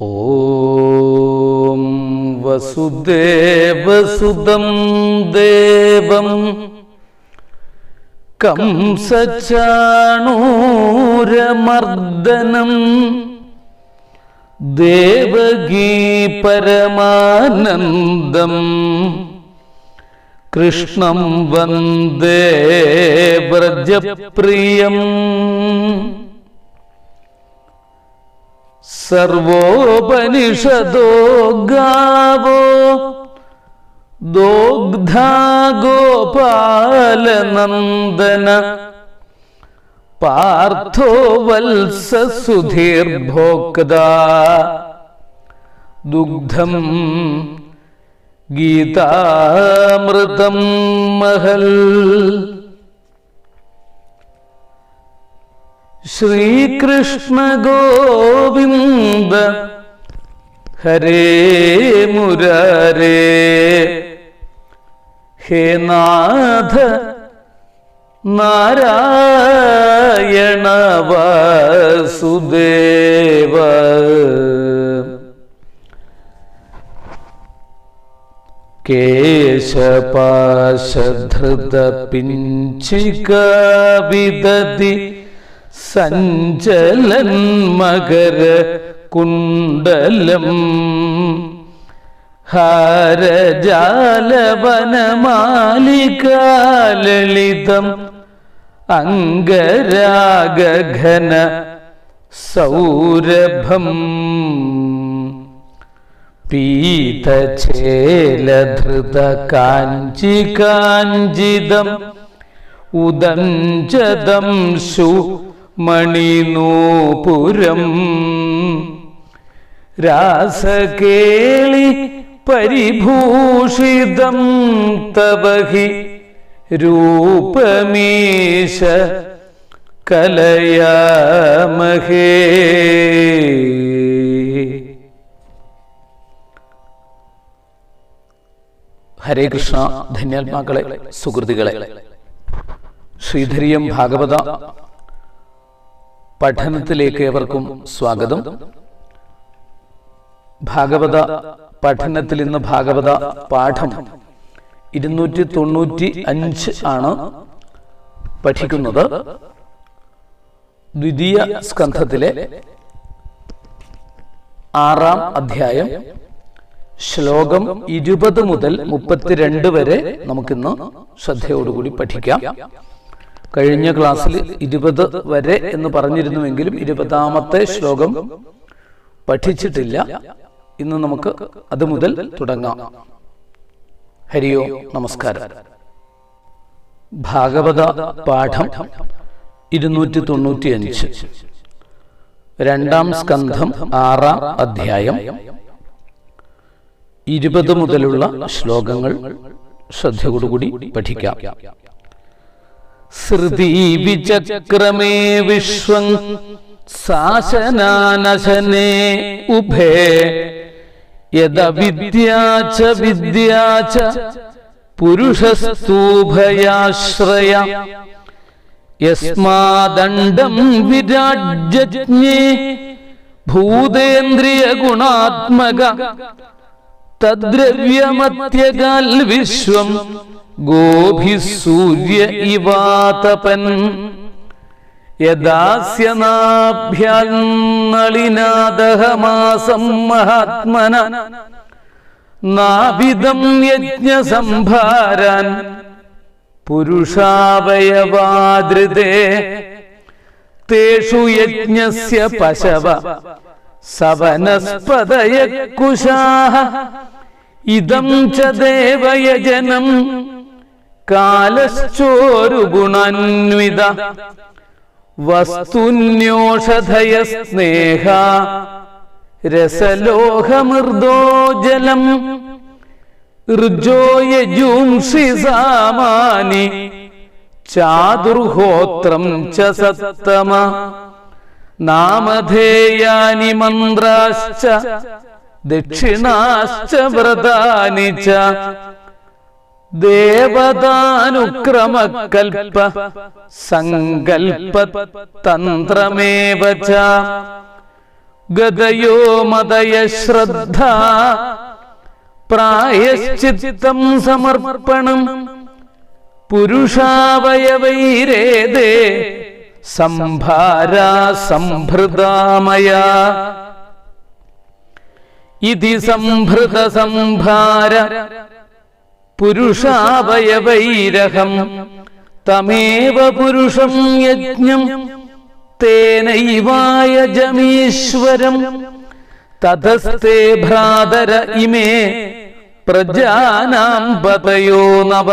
ഓം വസുദേവസുതം ദേവം കംസചാണൂരമർദ്ദനം ദേവകീ പരമാനന്ദം കൃഷ്ണം വന്ദേ വ്രജപ്രിയം. സർവോപനിഷദോ ഗാവോ ദോഗ്ധാ ഗോപാലനന്ദന പാർത്ഥോ വത്സ സുധീർഭോക്ത ദുഗ്ധം ഗീതാമൃതം മഹൽ ശ്രീകൃഷ്ണ ഗോവിന്ദ. ഹരേ മുരാരേ. ഹേ നാഥ നാരായണ വാസുദേവ. കേശപാശധൃത പിഞ്ചിക വിദതി സഞ്ചലൻ മകര കുണ്ടലം. ഹാരജാലവനമാലികാലളിതം അംഗരാഗഘന സൗരഭം. പീതചേലധൃത കാഞ്ചി കാഞ്ചിതം ഉദഞ്ചതം ശു മണിനൂപുരം. രാസകേളി പരിഭൂഷിതം തവഹി രൂപമീശ കലയാമഹേ. ഹരേ കൃഷ്ണ ധന്യാത്മാക്കളെ സുഹൃത്തുക്കളെ. ശ്രീധരിയം ഭാഗവത പഠനത്തിലേക്ക് ഏവർക്കും സ്വാഗതം. ഭാഗവത പഠനത്തിൽ ഇന്ന് ഭാഗവത പാഠം ഇരുന്നൂറ്റി തൊണ്ണൂറ്റി അഞ്ച് ആണ് പഠിക്കുന്നത്. ദ്വിതീയ സ്കന്ധത്തിലെ ആറാം അധ്യായം ശ്ലോകം ഇരുപത് മുതൽ മുപ്പത്തിരണ്ട് വരെ നമുക്കിന്ന് ശ്രദ്ധയോടുകൂടി പഠിക്കാം. കഴിഞ്ഞ ക്ലാസ്സിൽ ഇരുപത് വരെ എന്ന് പറഞ്ഞിരുന്നുവെങ്കിലും ഇരുപതാമത്തെ ശ്ലോകം പഠിച്ചിട്ടില്ല. ഇന്ന് നമുക്ക് അത് മുതൽ തുടങ്ങാം. ഹരിയോ നമസ്കാരം. ഭാഗവത പാഠം ഇരുന്നൂറ്റി തൊണ്ണൂറ്റി അഞ്ച് രണ്ടാം സ്കന്ധം ആറാം അധ്യായം. ഇരുപത് മുതലുള്ള ശ്ലോകങ്ങൾ ശ്രദ്ധയോടുകൂടി പഠിക്കാം. ശ്രുതി വിചക്രമേ വിശ്വം സാശനാനശനെ ഉഭേ. യദവിദ്യാച വിദ്യാച പുരുഷസ്തൂഭയാശ്രയ. യസ്മാദണ്ഡം വിരാജ്ഞേ ഭൂതേന്ദ്രിയ ഗുണാത്മക തദ്രവ്യമത്യകാൽ വിശ്വം ഗോഭി സൂര്യ ഇവാതപൻ യദാസ്യനാഭ്യന്നളിനാദഹമാസം മഹാത്മന നാവിദം യജ്ഞസംഭാരാൻ പുരുഷാവയവാദൃതേ തേഷു യജ്ഞസ്യ പശവ സവനസ്പതയ കുശാഹ ഇതം ച ദേവയജനം കാലശ്ചോരു ഗുണാന്വിത. വസ്തുന്യോഷധയ സ്നേഹ രസലോഹമൃദോ ജലം ഋജോ യജൂംഷി സാമാനി ചാതുർഹോത്രം ച സത്തമ നാമധേയാനി മന്ത്രാശ്ച. ദക്ഷിണാശ്ച വ്രതാനി ച. ദേവതാനുക്രമകൽപ്പ സങ്കൽപ്പ തന്ത്രമേവ ഗതയോ മതയ ശ്രദ്ധ പ്രായശ്ചിത്തം സമർപ്പണം പുരുഷാവയവൈരേതേ സംഭാരാ സംഭൃതാമയ. ഇതി സംഭൃത സംഭാര പുരുഷാവയവൈരഹം. തമേവ പുരുഷം യജ്ഞം. തേനൈവായ ജമീശ്വരം. തതസ്തേ ഭ്രാതര ഇമേ പ്രജാനാം പതയോ നവ.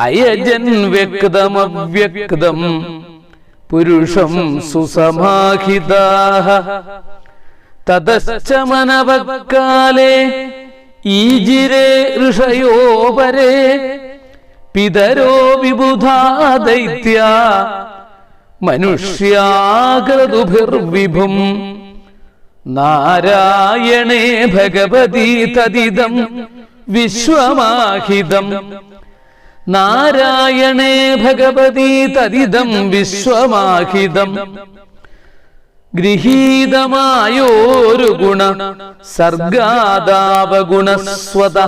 അയജൻ വ്യക്തമവ്യക്തം. പുരുഷം സുസമാഹിതാ തതശ്ച മനവക്കാലേ ഈജിരേ ഋഷയോപരേ പിതരോ വിബുധാ ദൈത്യ മനുഷ്യാകൃതുഭിർവിഭും നാരായണേ ഭഗവതി തദിദം വിശ്വമാഹിതം നാരായണേ ഭഗവതി തദിദം വിശ്വമാഹിതം. ഗൃഹീതമായോരു ഗുണ സർഗാദാവഗുണസ്വത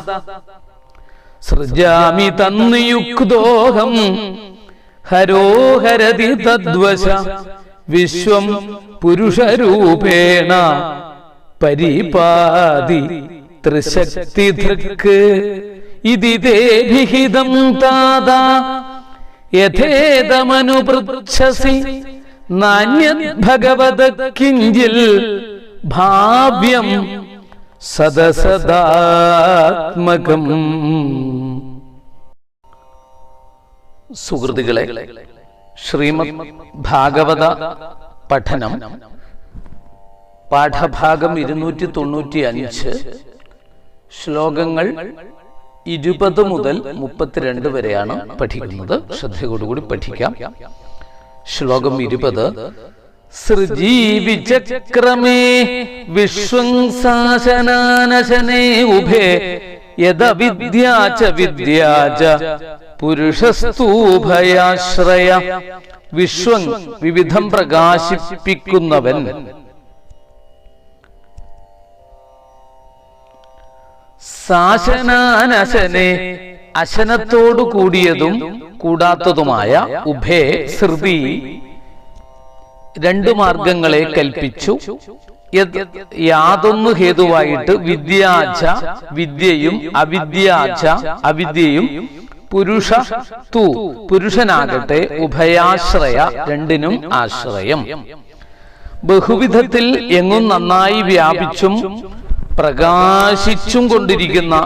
സൃജാമി തന്നുയുക്തോഹം ഹരോഹരതി തദ്വശ. വിശ്വം പുരുഷരൂപേണ പരിപാതി ത്രിശക്തിധൃക്ക്. ഇതി വിഹിതം താതാ യഥേതമനുപൃച്ഛസി. ഭഗവത കിഞ്ചിൽ ഭാവ്യം സദസദാത്മകം. സുഹൃത്തുക്കളെ ശ്രീമദ് ഭാഗവത പഠനം പാഠഭാഗം ഇരുന്നൂറ്റി തൊണ്ണൂറ്റി അഞ്ച് ശ്ലോകങ്ങൾ ഇരുപത് മുതൽ മുപ്പത്തിരണ്ട് വരെയാണ് പഠിക്കുന്നത്. ശ്രദ്ധയോടുകൂടി പഠിക്കാം. ശ്ലോകം ഇരുപത്. സൃജീവിചക്രമേ വിശ്വംസാശനാനശനേ ഉഭേ യദവിദ്യാച വിദ്യാച പുരുഷസ്തൂഭയാശ്രയ വിശ്വം വിവിധം പ്രകാശിപ്പിക്കുന്നവൻ. സാശനാനശനെ അശനത്തോടു കൂടിയതും കൂടാത്തതുമായ ഉഭേ ശ്രുതി രണ്ടു മാർഗങ്ങളെ കൽപ്പിച്ചു. യത് യാതൊന്നു ഹേതുവായിട്ട് വിദ്യാച വിദ്യയും അവിദ്യാച അവിദ്യയും പുരുഷ തു പുരുഷനാകട്ടെ ഉഭയാശ്രയ രണ്ടിനും ആശ്രയം. ബഹുവിധത്തിൽ എങ്ങും നന്നായി വ്യാപിച്ചും പ്രകാശിച്ചും കൊണ്ടിരിക്കുന്ന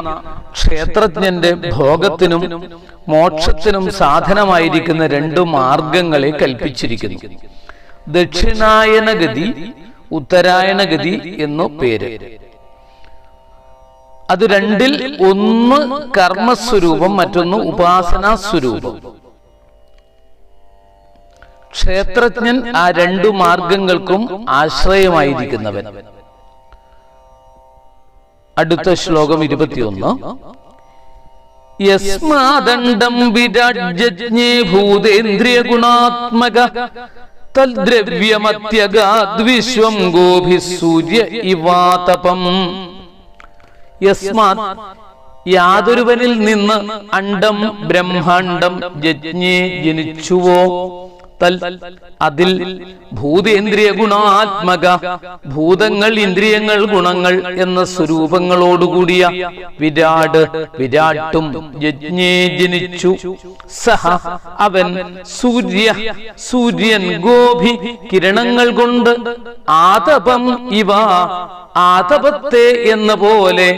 ക്ഷേത്രജ്ഞന്റെ ഭോഗത്തിനും മോക്ഷത്തിനും സാധനമായിരിക്കുന്ന രണ്ടു മാർഗങ്ങളെ കൽപ്പിച്ചിരിക്കുന്നു. ദക്ഷിണായനഗതി ഉത്തരായണഗതി എന്നു പേര്. അത് രണ്ടിൽ ഒന്ന് കർമ്മസ്വരൂപം മറ്റൊന്ന് ഉപാസനാ സ്വരൂപം ക്ഷേത്രജ്ഞൻ ആ രണ്ടു മാർഗങ്ങൾക്കും ആശ്രയമായിരിക്കുന്നവൻ. അടുത്ത ശ്ലോകം ഇരുപത്തിയൊന്ന്. യസ്മാദണ്ഡം വിരാജ്ഞേ ഭൂതേന്ദ്രിയ ഗുണാത്മക തദ്ദ്രവ്യമത്യഗാദ്വിശ്വം ഗോഭി സൂര്യ ഇവാതപം. യസ്മാ യാതൊരുവനിൽ നിന്ന് അണ്ഡം ബ്രഹ്മാണ്ഡം ജജ്ഞേ ജനിച്ചുവോ? അതിൽ ഭൂതേന്ദ്രിയ ഗുണാത്മക ഭൂതങ്ങൾ ഇന്ദ്രിയങ്ങൾ ഗുണങ്ങൾ എന്ന സ്വരൂപങ്ങളോടുകൂടിയ വിരാട് വിരാട്ടും യജ്ഞേ ജനിച്ചു. സഹ അവൻ സൂര്യ സൂര്യൻ ഗോപി കിരണങ്ങൾ കൊണ്ട് ആതപം ഇവ ആതപത്തെ എന്ന പോലെ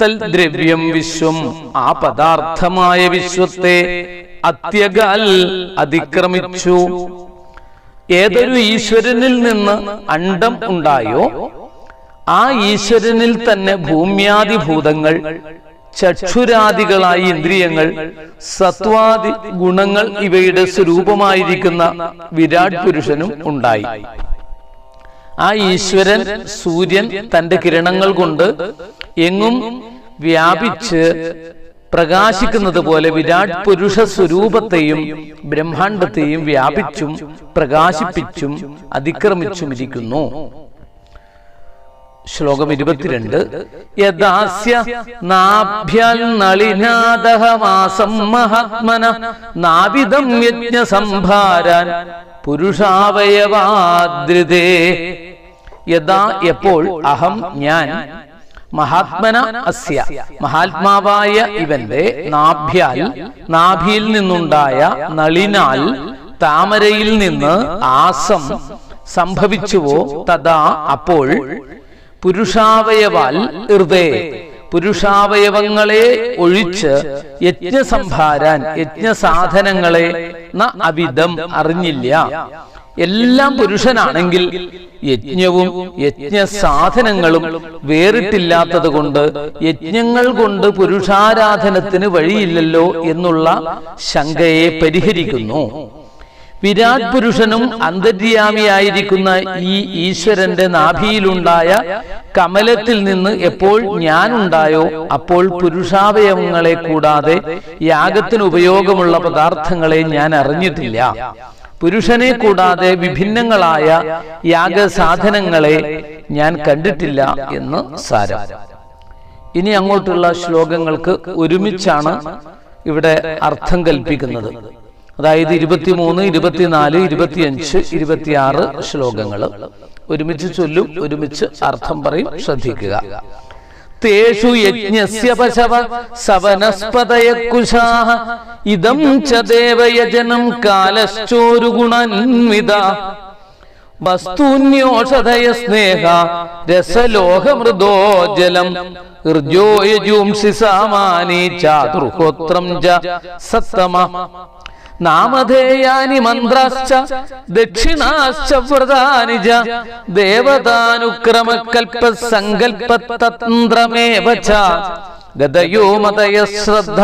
തൽ ദ്രവ്യം വിശ്വം ആ പദാർത്ഥമായ വിശ്വത്തെ അത്യകാൽ അതിക്രമിച്ചു. ഏതൊരു ഈശ്വരനിൽ നിന്ന് അണ്ടം ഉണ്ടായോ ആ ഈശ്വരനിൽ തന്നെ ഭൂമ്യാദി ഭൂതങ്ങൾ ചക്ഷുരാദികളായ ഇന്ദ്രിയങ്ങൾ സത്വാദി ഗുണങ്ങൾ ഇവയുടെ സ്വരൂപമായിരിക്കുന്ന വിരാട് പുരുഷനും ഉണ്ടായി. ആ ഈശ്വരൻ സൂര്യൻ തന്റെ കിരണങ്ങൾ കൊണ്ട് എങ്ങും വ്യാപിച്ച് പ്രകാശിക്കുന്നത് പോലെ വിരാട് പുരുഷ സ്വരൂപത്തെയും ബ്രഹ്മാണ്ടത്തെയും വ്യാപിച്ചും പ്രകാശിപ്പിച്ചും അതിക്രമിച്ചും ഇരിക്കുന്നു ശ്ലോകം ഇരുപത്തിരണ്ട്. യഥാസ്യ നാഭ്യൽ നളിനാദഹമാസം മഹാത്മന നാവിദം യജ്ഞ സംഭാരാൻ പുരുഷാവയവാദ്രിതേ യഥാ എപ്പോൾ? അഹം ഞാൻ. മഹാത്മന അസ്യ. മഹാത്മാവായ ഇവന്റെ നാഭ്യാൽ നാഭിയിൽ നിന്നുണ്ടായ നളിനാൽ താമരയിൽ നിന്ന് ആസം സംഭവിച്ചുവോ തഥാ അപ്പോൾ പുരുഷാവയവാൽ ഹൃദയ പുരുഷാവയവങ്ങളെ ഒഴിച്ച് യജ്ഞസംഭാരാൻ യജ്ഞസാധനങ്ങളെ ന അവിധം അറിഞ്ഞില്ല. എല്ലാം പുരുഷനാണെങ്കിൽ യജ്ഞവും യജ്ഞ സാധനങ്ങളും വേറിട്ടില്ലാത്തത് കൊണ്ട് യജ്ഞങ്ങൾ കൊണ്ട് പുരുഷാരാധനത്തിന് വഴിയില്ലല്ലോ എന്നുള്ള ശങ്കയെ പരിഹരിക്കുന്നു. വിരാട് പുരുഷനും അന്തര്യാമിയായിരിക്കുന്ന ഈ ഈശ്വരന്റെ നാഭിയിലുണ്ടായ കമലത്തിൽ നിന്ന് എപ്പോൾ ഞാനുണ്ടായോ? അപ്പോൾ പുരുഷാവയവങ്ങളെ കൂടാതെ യാഗത്തിന് ഉപയോഗമുള്ള പദാർത്ഥങ്ങളെ ഞാൻ അറിഞ്ഞിട്ടില്ല. പുരുഷനെ കൂടാതെ വിഭിന്നങ്ങളായ യാഗസാധനങ്ങളെ ഞാൻ കണ്ടിട്ടില്ല എന്ന് സാരം. ഇനി അങ്ങോട്ടുള്ള ശ്ലോകങ്ങൾക്ക് ഒരുമിച്ചാണ് ഇവിടെ അർത്ഥം കൽപ്പിക്കുന്നത്. അതായത് ഇരുപത്തിമൂന്ന് ഇരുപത്തിനാല് ഇരുപത്തിയഞ്ച് ഇരുപത്തിയാറ് ശ്ലോകങ്ങൾ. ഒരുമിച്ച് ചൊല്ലും ഒരുമിച്ച് അർത്ഥം പറയും ശ്രദ്ധിക്കുക. തേഷു യജ്ഞസ്യ പശവ സവനസ്പതയ കുശാഹ ഇതം ച ദേവയജനം കാലശ്ചോരു ഗുണന്വിത വസ്തൂന്യോഷധയ സ്നേഹ രസലോഹമൃദോ ജലം ഋജോയജൂംസി സാമാനി ചാതുർഹോത്രം ച സത്തമ നാമധേയാനി മന്ത്രാശ്ച ദക്ഷിണാശ്ച വ്രതാനിജ ദേവതാനുക്രമകൽപ ച. ഗതയോ മതയ ശ്രദ്ധ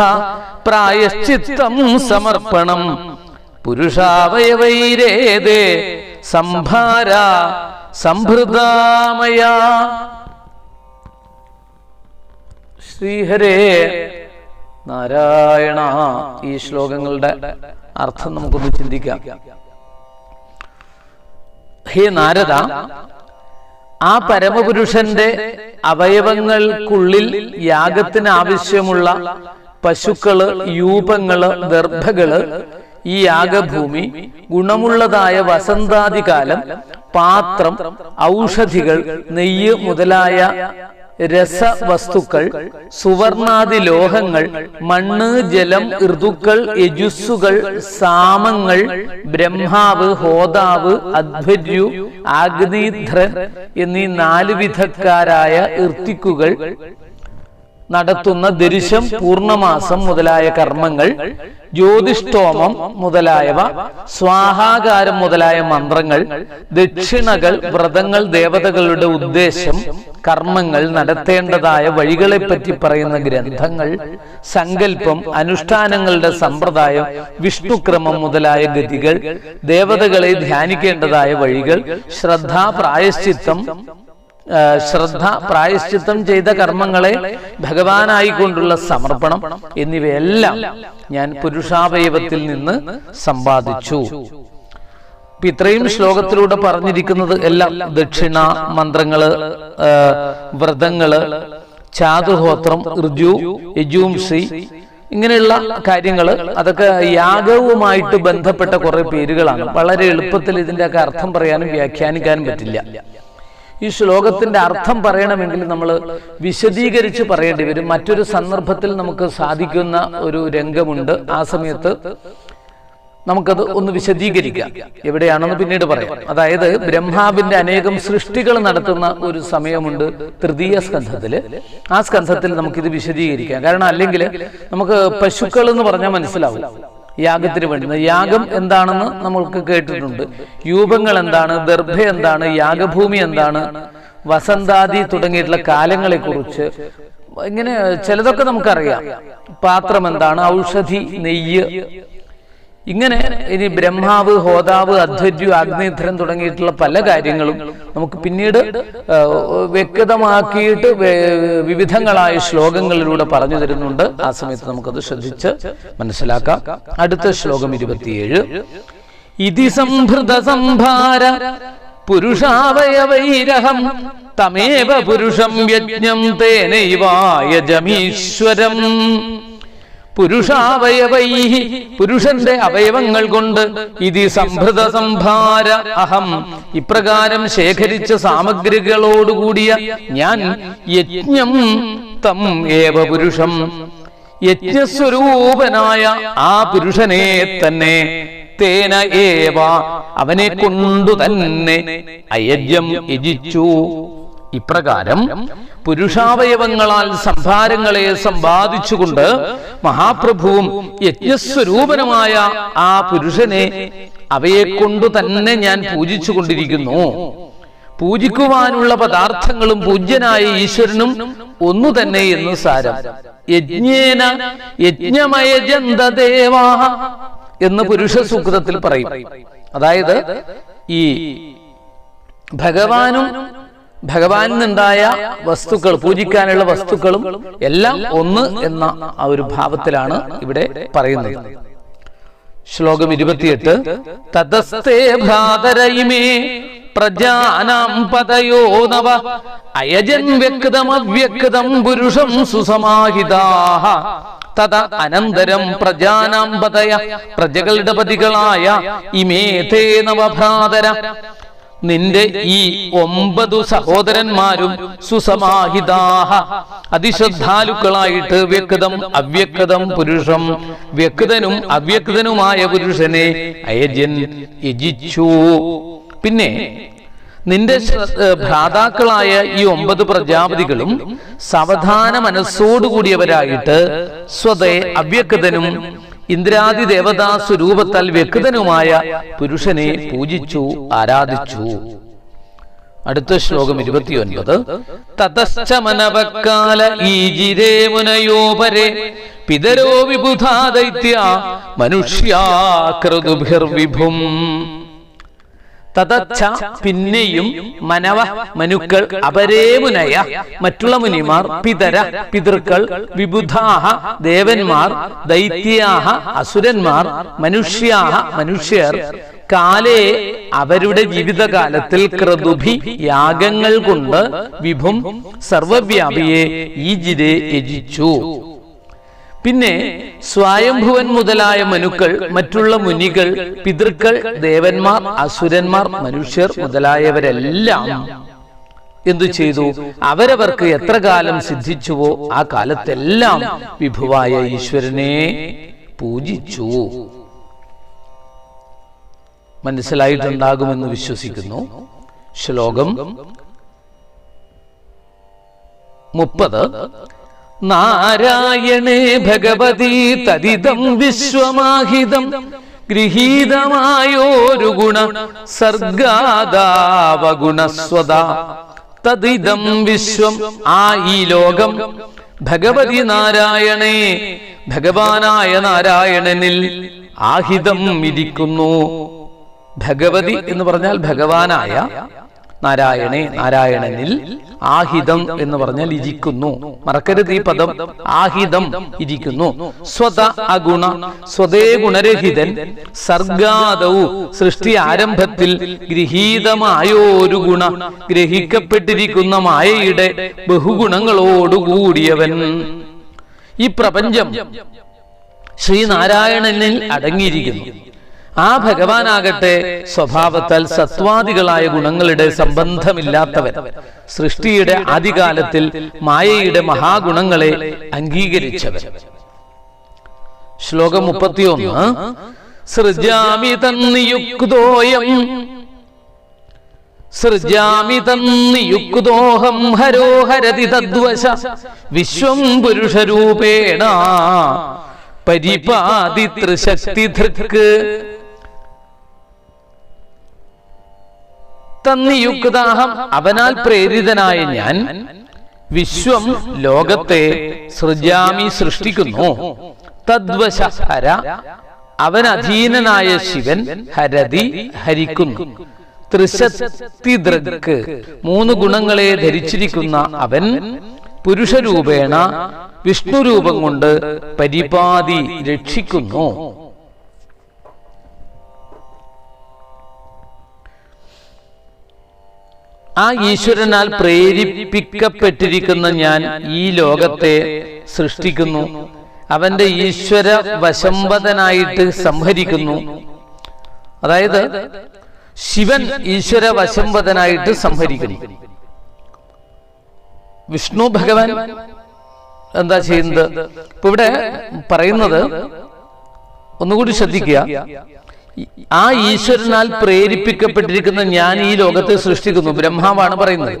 പ്രായശ്ചിത്തം സമർപ്പണം. പുരുഷാവയവൈരേതേ സംഭാര സംഭൃതാമയ. ശ്രീഹരേ നാരായണ ഈ ശ്ലോകങ്ങളുടെ അർത്ഥം നമുക്കൊന്ന് ചിന്തിക്കാം. ഹേ നാരദ ആ പരമപുരുഷന്റെ അവയവങ്ങൾക്കുള്ളിൽ യാഗത്തിന് ആവശ്യമുള്ള പശുക്കൾ യൂപങ്ങൾ ദർഭകൾ ഈ യാഗഭൂമി ഗുണമുള്ളതായ വസന്താദികാലം പാത്രം ഔഷധികൾ നെയ്യ് മുതലായ രസവസ്തുക്കൾ സുവർണാദി ലോഹങ്ങൾ മണ്ണ് ജലം ഋതുക്കൾ യജുസ്സുകൾ സാമങ്ങൾ ബ്രഹ്മാവ് ഹോതാവ് അധ്വര്യു ആഗ്നീധ്രൻ എന്നീ നാല് വിധക്കാരായ ഇർത്തിക്കുകൾ നടത്തുന്ന ദൃശ്യം പൂർണമാസം മുതലായ കർമ്മങ്ങൾ ജ്യോതിഷ്ടോമം മുതലായവ സ്വാഹാകാരം മുതലായ മന്ത്രങ്ങൾ ദക്ഷിണകൾ വ്രതങ്ങൾ ദേവതകളുടെ ഉദ്ദേശം കർമ്മങ്ങൾ നടത്തേണ്ടതായ വഴികളെപ്പറ്റി പറയുന്ന ഗ്രന്ഥങ്ങൾ സങ്കല്പം അനുഷ്ഠാനങ്ങളുടെ സമ്പ്രദായം വിഷ്ണുക്രമം മുതലായ ഗതികൾ ദേവതകളെ ധ്യാനിക്കേണ്ടതായ വഴികൾ ശ്രദ്ധാ പ്രായശ്ചിത്തം ശ്രദ്ധ പ്രായശ്ചിത്തം ചെയ്ത കർമ്മങ്ങളെ ഭഗവാനായിക്കൊണ്ടുള്ള സമർപ്പണം എന്നിവയെല്ലാം ഞാൻ പുരുഷാവയവത്തിൽ നിന്ന് സമ്പാദിച്ചു. ഇത്രയും ശ്ലോകത്തിലൂടെ പറഞ്ഞിരിക്കുന്നത് എല്ലാം ദക്ഷിണ മന്ത്രങ്ങൾ വ്രതങ്ങൾ ചാതുഹോത്രം ഋജു യജൂംസി ഇങ്ങനെയുള്ള കാര്യങ്ങൾ അതൊക്കെ യാഗവുമായിട്ട് ബന്ധപ്പെട്ട കുറെ പേരുകളാണ്. വളരെ എളുപ്പത്തിൽ ഇതിന്റെ അർത്ഥം പറയാനും വ്യാഖ്യാനിക്കാനും പറ്റില്ല. ഈ ശ്ലോകത്തിന്റെ അർത്ഥം പറയണമെങ്കിൽ നമ്മൾ വിശദീകരിച്ച് പറയേണ്ടി വരും. മറ്റൊരു സന്ദർഭത്തിൽ നമുക്ക് സാധിക്കുന്ന ഒരു രംഗമുണ്ട്. ആ സമയത്ത് നമുക്കത് ഒന്ന് വിശദീകരിക്കാം. എവിടെയാണെന്ന് പിന്നീട് പറയാം. അതായത് ബ്രഹ്മാവിന്റെ അനേകം സൃഷ്ടികൾ നടത്തുന്ന ഒരു സമയമുണ്ട് തൃതീയ സ്കന്ധത്തിൽ. ആ സ്കന്ധത്തിൽ നമുക്കിത് വിശദീകരിക്കാം. കാരണം അല്ലെങ്കിൽ നമുക്ക് പശുക്കൾ എന്ന് പറഞ്ഞാൽ മനസ്സിലാവും. യാഗത്തിന് വേണ്ടി. യാഗം എന്താണെന്ന് നമ്മൾക്ക് കേട്ടിട്ടുണ്ട്. യൂപങ്ങൾ എന്താണ്? ദർഭ എന്താണ്? യാഗഭൂമി എന്താണ്? വസന്താദി തുടങ്ങിയിട്ടുള്ള കാലങ്ങളെ കുറിച്ച് ഇങ്ങനെ ചിലതൊക്കെ നമുക്കറിയാം. പാത്രം എന്താണ്? ഔഷധി നെയ്യ് ഇങ്ങനെ ഇനി ബ്രഹ്മാവ് ഹോതാവ് അധ്വര്യു അഗ്നിധ്രൻ തുടങ്ങിയിട്ടുള്ള പല കാര്യങ്ങളും നമുക്ക് പിന്നീട് വ്യക്തമാക്കിയിട്ട് വിവിധങ്ങളായ ശ്ലോകങ്ങളിലൂടെ പറഞ്ഞു തരുന്നുണ്ട്. ആ സമയത്ത് നമുക്കത് ശ്രദ്ധിച്ച് മനസ്സിലാക്കാം. അടുത്ത ശ്ലോകം ഇരുപത്തിയേഴ്. ഇതി സംഭൃത സംഭാര പുരുഷാവയവൈരഹം തമേവ പുരുഷം യജ്ഞം തേനൈവായജമീശ്വരം. പുരുഷാവയവൈ. പുരുഷന്റെ അവയവങ്ങൾ കൊണ്ട് ഇതി സംഭൃത സംഭാര അഹം. ഇപ്രകാരം ശേഖരിച്ച സാമഗ്രികളോടുകൂടിയ ഞാൻ യജ്ഞം തം ഏവ പുരുഷം. യജ്ഞസ്വരൂപനായ ആ പുരുഷനെ തന്നെ തേന ഏവ അവനെ കൊണ്ടു തന്നെ അയജ്ഞം യജിച്ചു. ഇപ്രകാരം പുരുഷാവയവങ്ങളാൽ സംഭാരങ്ങളെ സമ്പാദിച്ചുകൊണ്ട് മഹാപ്രഭുവും യജ്ഞസ്വരൂപനമായ ആ പുരുഷനെ അവയെ കൊണ്ടു തന്നെ ഞാൻ പൂജിച്ചു കൊണ്ടിരിക്കുന്നു പൂജിക്കുവാനുള്ള പദാർത്ഥങ്ങളും പൂജ്യനായ ഈശ്വരനും ഒന്നു തന്നെ എന്ന് സാരം. യജ്ഞേന യജ്ഞമയജന്തദേവാ എന്ന് പുരുഷ സൂക്തത്തിൽ പറയും. അതായത് ഈ ഭഗവാനും ഭഗവാനിൽ നിന്നുണ്ടായ വസ്തുക്കൾ പൂജിക്കാനുള്ള വസ്തുക്കളും എല്ലാം ഒന്ന് എന്ന ആ ഒരു ഭാവത്തിലാണ് ഇവിടെ പറയുന്നത്. ശ്ലോകം ഇരുപത്തിയെട്ട് തതസ്തേ ഭ്രാതരയിമേ പ്രജാനാം പതയോ നവ അയജൻ വ്യക്തമവ്യക്തം പുരുഷം സുസമാഹിതാഹ തത അനന്തരം പ്രജാനാം പതയ പ്രജകളുടെ പതികളായ ഇമേ തേ നവഭ്രാതര നിന്റെ ഈ ഒമ്പതു സഹോദരന്മാരും സുസമാഹിതാഹ. അതിശ്രദ്ധാലുക്കളായിട്ട് വ്യക്തം അവ്യക്തം പുരുഷം വ്യക്തനും അവ്യക്തനുമായ പുരുഷനെ അയജൻ യജിച്ചു പിന്നെ നിന്റെ ഭ്രാതാക്കളായ ഈ ഒമ്പത് പ്രജാപതികളും സാവധാന മനസ്സോടുകൂടിയവരായിട്ട് സ്വതേ അവ്യക്തനും ഇന്ദ്രാദി ദേവതാ സ്വരൂപത്താൽ വ്യക്തനുമായ പുരുഷനെ പൂജിച്ചു ആരാധിച്ചു. അടുത്ത ശ്ലോകം ഇരുപത്തിയൊൻപത്. തതശ്ചമനവക്കാല ഈജിരേ മുനയോപരെ പിതരോ വിബുധാ ദൈത്യ മനുഷ്യാകൃതുഭിർവിഭും തതച്ഛ പിന്നെയും മനവ മനുക്കൾ അപരേ മുനയ മറ്റുള്ള മുനിമാർ പിതര പിതൃക്കൾ വിബുധാഹ ദേവന്മാർ ദൈത്യാഹ അസുരന്മാർ മനുഷ്യാഹ മനുഷ്യർ. കാലേ അവരുടെ ജീവിതകാലത്തിൽ ക്രതുഭി യാഗങ്ങൾ കൊണ്ട് വിഭും സർവവ്യാപിയെ ഈജിരെ യജിച്ചു. പിന്നെ സ്വയംഭുവൻ മുതലായ മനുക്കൾ മറ്റുള്ള മുനികൾ പിതൃക്കൾ ദേവന്മാർ അസുരന്മാർ മനുഷ്യർ മുതലായവരെല്ലാം എന്തു ചെയ്തു? അവരവർക്ക് എത്ര കാലം സിദ്ധിച്ചുവോ? ആ കാലത്തെല്ലാം വിഭുവായ ഈശ്വരനെ പൂജിച്ചു. മനസ്സിലായിട്ടുണ്ടാകുമെന്ന് വിശ്വസിക്കുന്നു. ശ്ലോകം മുപ്പത്. നാരായണേ ഭഗവതി തദിതം വിശ്വമാഹിതം. ഗൃഹീതമായോരു ഗുണ സർഗാദാവഗുണസ്വത തദിതം വിശ്വം. ആ ഈ ലോകം. ഭഗവതി നാരായണേ ഭഗവാനായ നാരായണനിൽ ആഹിതം ഇരിക്കുന്നു. ഭഗവതി എന്ന് പറഞ്ഞാൽ ഭഗവാനായ നാരായണേ നാരായണനിൽ ആഹിതം എന്ന് പറഞ്ഞാൽ ഇരിക്കുന്നു. മറക്കരുത് ഈ പദം. ആഹിതം ഇരിക്കുന്നു. സ്വത അഗുണ സ്വതേ ഗുണരഹിതൻ സർഗാദവും സൃഷ്ടി ആരംഭത്തിൽ ഗൃഹീതമായോരു ഗുണ ഗ്രഹിക്കപ്പെട്ടിരിക്കുന്ന മായയുടെ ബഹുഗുണങ്ങളോടുകൂടിയവൻ ഈ പ്രപഞ്ചം ശ്രീനാരായണനിൽ അടങ്ങിയിരിക്കുന്നു. ആ ഭഗവാനാകട്ടെ സ്വഭാവത്താൽ സത്വാദികളായ ഗുണങ്ങളുടെ സംബന്ധമില്ലാത്തവൻ. സൃഷ്ടിയുടെ ആദികാലത്തിൽ മായയുടെ മഹാഗുണങ്ങളെ അംഗീകരിച്ചവൻ. ശ്ലോകം മുപ്പത്തിയൊന്ന്. സൃജാമി തന്നിയുക്തോയം സൃജാമി തന്നിയുക്തോഹം ഹരോഹരതി തദ്വശ. വിശ്വം പുരുഷരൂപേണ. പരിപാതി ത്രിശക്തി ധൃക്ക് തന്നിയുക്താഹം അവനാൽ പ്രേരിതനായ ഞാൻ വിശ്വം ലോകത്തെ സൃജാമി സൃഷ്ടിക്കുന്നു. തദ്വശ ഹര അവൻ അധീനനായ ശിവൻ ഹരതി ഹരിക്കുന്നു. ത്രിശക്തിദ്രക്ക് മൂന്ന് ഗുണങ്ങളെ ധരിച്ചിരിക്കുന്ന അവൻ പുരുഷരൂപേണ വിഷ്ണു രൂപം കൊണ്ട് പരിപാതി രക്ഷിക്കുന്നു. ആ ഈശ്വരനാൽ പ്രേരിപ്പിക്കപ്പെട്ടിരിക്കുന്ന ഞാൻ ഈ ലോകത്തെ സൃഷ്ടിക്കുന്നു. അവന്റെ ഈശ്വര വശംവദനായിട്ട് സംഹരിക്കുന്നു. അതായത് ശിവൻ ഈശ്വര വശംവദനായിട്ട് സംഹരിക്കുന്നു. വിഷ്ണു ഭഗവാൻ എന്താ ചെയ്യുന്നത്? ഇപ്പൊ ഇവിടെ പറയുന്നത് ഒന്നുകൂടി ശ്രദ്ധിക്കുക. ആ ഈശ്വരനാൽ പ്രേരിപ്പിക്കപ്പെട്ടിരിക്കുന്ന ഞാൻ ഈ ലോകത്തെ സൃഷ്ടിക്കുന്നു. ബ്രഹ്മാവാണ് പറയുന്നത്.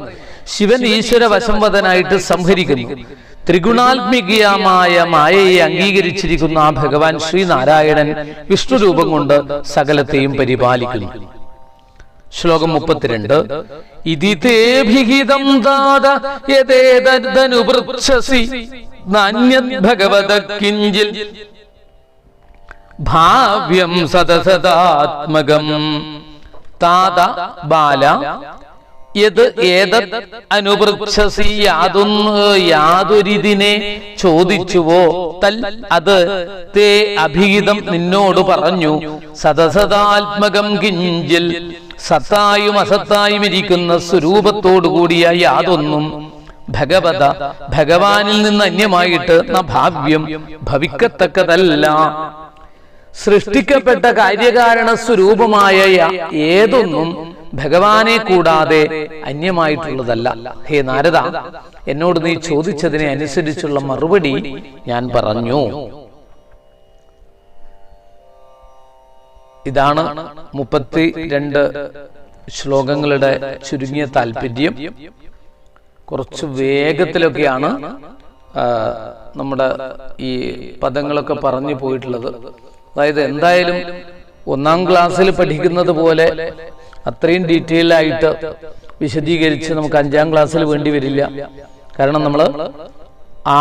ശിവൻ ഈശ്വര വശംവദനായിട്ട് സംഹരിക്കുന്നു. ത്രിഗുണാത്മികമായ മായയെ അംഗീകരിച്ചിരിക്കുന്ന ആ ഭഗവാൻ ശ്രീനാരായണൻ വിഷ്ണു രൂപം കൊണ്ട് സകലത്തെയും പരിപാലിക്കുന്നു. ശ്ലോകം മുപ്പത്തിരണ്ട്. ഇതിതേഭിഹിതം ദാത യതേതനുപൃച്ഛസി നാന്യത് ഭഗവത ഭാവ്യം സദസദാത്മകം. താത ബാല യത് ഏതത് അനുപൃച്ഛസി യാതൊന്ന് യാതൊരിതിനെ ചോദിച്ചുവോ? തൽ അത് തേ അഭിഹിതം നിന്നോട് പറഞ്ഞു. സദസദാത്മകം കിഞ്ചിൽ സത്തായും അസത്തായും ഇരിക്കുന്ന സ്വരൂപത്തോടുകൂടിയ യാതൊന്നും ഭഗവത ഭഗവാനിൽ നിന്ന് അന്യമായിട്ട് ന ഭാവ്യം ഭവിക്കത്തക്കതല്ല. സൃഷ്ടിക്കപ്പെട്ട കാര്യകാരണ സ്വരൂപമായ ഏതൊന്നും ഭഗവാനെ കൂടാതെ അന്യമായിട്ടുള്ളതല്ല. ഹേ നാരദ എന്നോട് നീ ചോദിച്ചതിനെ അനുസരിച്ചുള്ള മറുപടി ഞാൻ പറഞ്ഞു. ഇതാണ് മുപ്പത്തി രണ്ട് ശ്ലോകങ്ങളുടെ ചുരുങ്ങിയ താല്പര്യം. കുറച്ച് വേഗത്തിലൊക്കെയാണ് നമ്മുടെ ഈ പദങ്ങളൊക്കെ പറഞ്ഞു പോയിട്ടുള്ളത്. അതായത് എന്തായാലും ഒന്നാം ക്ലാസ്സിൽ പഠിക്കുന്നത് പോലെ അത്രയും ഡീറ്റെയിൽ ആയിട്ട് വിശദീകരിച്ച് നമുക്ക് അഞ്ചാം ക്ലാസ്സിൽ വേണ്ടി വരില്ല. കാരണം നമ്മൾ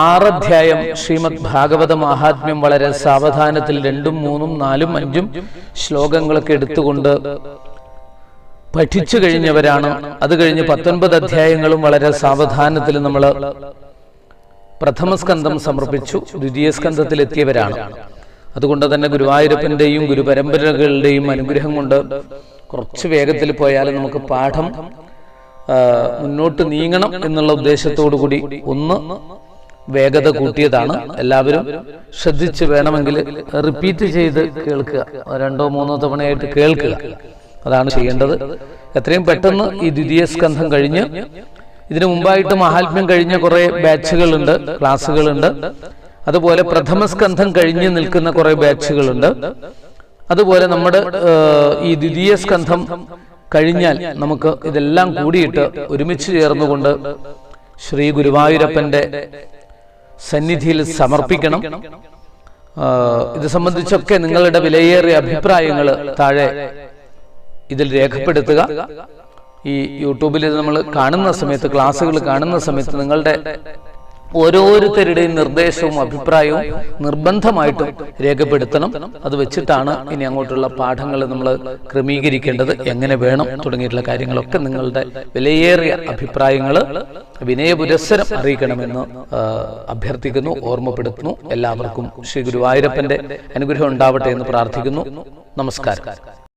ആറധ്യായം ശ്രീമദ് ഭാഗവത മഹാത്മ്യം വളരെ സാവധാനത്തിൽ രണ്ടും മൂന്നും നാലും അഞ്ചും ശ്ലോകങ്ങളൊക്കെ എടുത്തുകൊണ്ട് പഠിച്ചു കഴിഞ്ഞവരാണ്. അത് കഴിഞ്ഞ് പത്തൊൻപത് അധ്യായങ്ങളും വളരെ സാവധാനത്തിൽ നമ്മൾ പ്രഥമ സ്കന്ധം സമർപ്പിച്ചു ദ്വിതീയ സ്കന്ധത്തിൽ എത്തിയവരാണ് അതുകൊണ്ട് തന്നെ ഗുരുവായൂരപ്പന്റെയും ഗുരുപരമ്പരകളുടെയും അനുഗ്രഹം കൊണ്ട് കുറച്ച് വേഗത്തിൽ പോയാൽ നമുക്ക് പാഠം മുന്നോട്ട് നീങ്ങണം എന്നുള്ള ഉദ്ദേശത്തോടു കൂടി ഒന്ന് വേഗത കൂട്ടിയതാണ്. എല്ലാവരും ശ്രദ്ധിച്ച് വേണമെങ്കിൽ റിപ്പീറ്റ് ചെയ്ത് കേൾക്കുക. രണ്ടോ മൂന്നോ തവണയായിട്ട് കേൾക്കുക. അതാണ് ചെയ്യേണ്ടത്. എത്രയും പെട്ടെന്ന് ഈ ദ്വിതീയ സ്കന്ധം കഴിഞ്ഞ് ഇതിനു മുമ്പായിട്ട് മഹാത്മ്യം കഴിഞ്ഞ കുറേ ബാച്ചുകളുണ്ട് ക്ലാസ്സുകളുണ്ട്. അതുപോലെ പ്രഥമ സ്കന്ധം കഴിഞ്ഞ് നിൽക്കുന്ന കുറെ ബാച്ചുകളുണ്ട്. അതുപോലെ നമ്മുടെ ഈ ദ്വിതീയ സ്കന്ധം കഴിഞ്ഞാൽ നമുക്ക് ഇതെല്ലാം കൂടിയിട്ട് ഒരുമിച്ച് ചേർന്നുകൊണ്ട് ശ്രീ ഗുരുവായൂരപ്പന്റെ സന്നിധിയിൽ സമർപ്പിക്കണം. ഇത് സംബന്ധിച്ചൊക്കെ നിങ്ങളുടെ വിലയേറിയ അഭിപ്രായങ്ങൾ താഴെ ഇതിൽ രേഖപ്പെടുത്തുക. ഈ യൂട്യൂബിൽ നമ്മൾ കാണുന്ന സമയത്ത് ക്ലാസ്സുകൾ കാണുന്ന സമയത്ത് നിങ്ങളുടെ ഓരോരുത്തരുടെയും നിർദ്ദേശവും അഭിപ്രായവും നിർബന്ധമായിട്ടും രേഖപ്പെടുത്തണം. അത് വെച്ചിട്ടാണ് ഇനി അങ്ങോട്ടുള്ള പാഠങ്ങൾ നമ്മൾ ക്രമീകരിക്കേണ്ടത്. എങ്ങനെ വേണം തുടങ്ങിയിട്ടുള്ള കാര്യങ്ങളൊക്കെ നിങ്ങളുടെ വിലയേറിയ അഭിപ്രായങ്ങൾ വിനയപുരസ്സരം അറിയിക്കണമെന്ന് അഭ്യർത്ഥിക്കുന്നു ഓർമ്മപ്പെടുത്തുന്നു. എല്ലാവർക്കും ശ്രീ ഗുരുവായൂരപ്പന്റെ അനുഗ്രഹം ഉണ്ടാവട്ടെ എന്ന് പ്രാർത്ഥിക്കുന്നു. നമസ്കാരം.